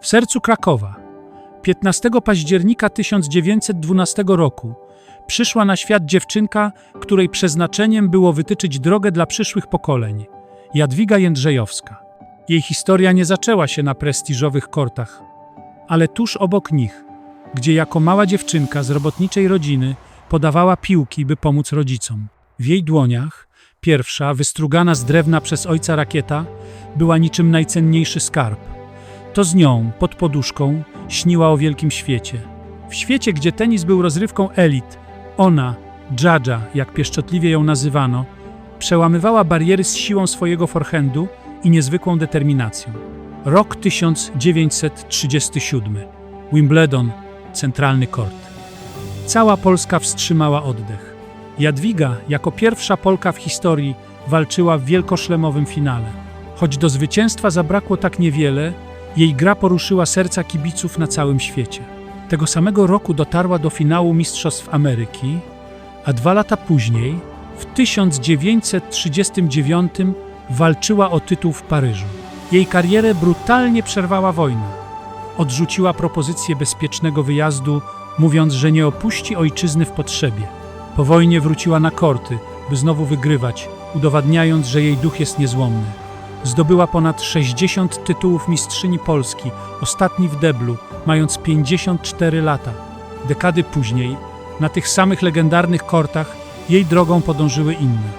W sercu Krakowa, 15 października 1912 roku, przyszła na świat dziewczynka, której przeznaczeniem było wytyczyć drogę dla przyszłych pokoleń Jadwiga Jędrzejowska. Jej historia nie zaczęła się na prestiżowych kortach, ale tuż obok nich, gdzie jako mała dziewczynka z robotniczej rodziny podawała piłki, by pomóc rodzicom. W jej dłoniach, pierwsza, wystrugana z drewna przez ojca rakieta, była niczym najcenniejszy skarb. To z nią, pod poduszką, śniła o wielkim świecie. W świecie, gdzie tenis był rozrywką elit, ona, Dżadża, jak pieszczotliwie ją nazywano, przełamywała bariery z siłą swojego forehandu i niezwykłą determinacją. Rok 1937. Wimbledon, centralny kort. Cała Polska wstrzymała oddech. Jadwiga, jako pierwsza Polka w historii, walczyła w wielkoszlemowym finale. Choć do zwycięstwa zabrakło tak niewiele, jej gra poruszyła serca kibiców na całym świecie. Tego samego roku dotarła do finału Mistrzostw Ameryki, a dwa lata później, w 1939, walczyła o tytuł w Paryżu. Jej karierę brutalnie przerwała wojna. Odrzuciła propozycję bezpiecznego wyjazdu, mówiąc, że nie opuści ojczyzny w potrzebie. Po wojnie wróciła na korty, by znowu wygrywać, udowadniając, że jej duch jest niezłomny. Zdobyła ponad 60 tytułów mistrzyni Polski, ostatni w deblu, mając 54 lata. Dekady później, na tych samych legendarnych kortach, jej drogą podążyły inne.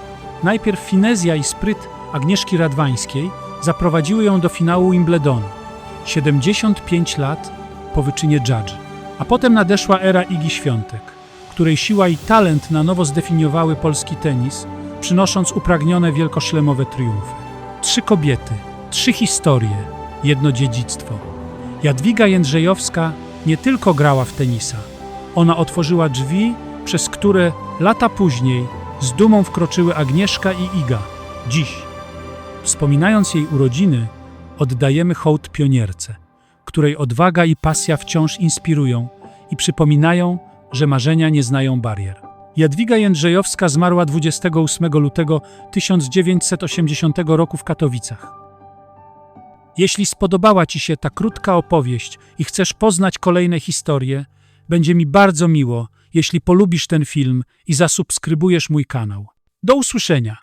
Najpierw finezja i spryt Agnieszki Radwańskiej zaprowadziły ją do finału Wimbledonu. 75 lat po wyczynie Judge. A potem nadeszła era Igi Świątek, której siła i talent na nowo zdefiniowały polski tenis, przynosząc upragnione wielkoszlemowe triumfy. Trzy kobiety, trzy historie, jedno dziedzictwo. Jadwiga Jędrzejowska nie tylko grała w tenisa. Ona otworzyła drzwi, przez które lata później z dumą wkroczyły Agnieszka i Iga. Dziś, wspominając jej urodziny, oddajemy hołd pionierce, której odwaga i pasja wciąż inspirują i przypominają, że marzenia nie znają barier. Jadwiga Jędrzejowska zmarła 28 lutego 1980 roku w Katowicach. Jeśli spodobała Ci się ta krótka opowieść i chcesz poznać kolejne historie, będzie mi bardzo miło, jeśli polubisz ten film i zasubskrybujesz mój kanał. Do usłyszenia!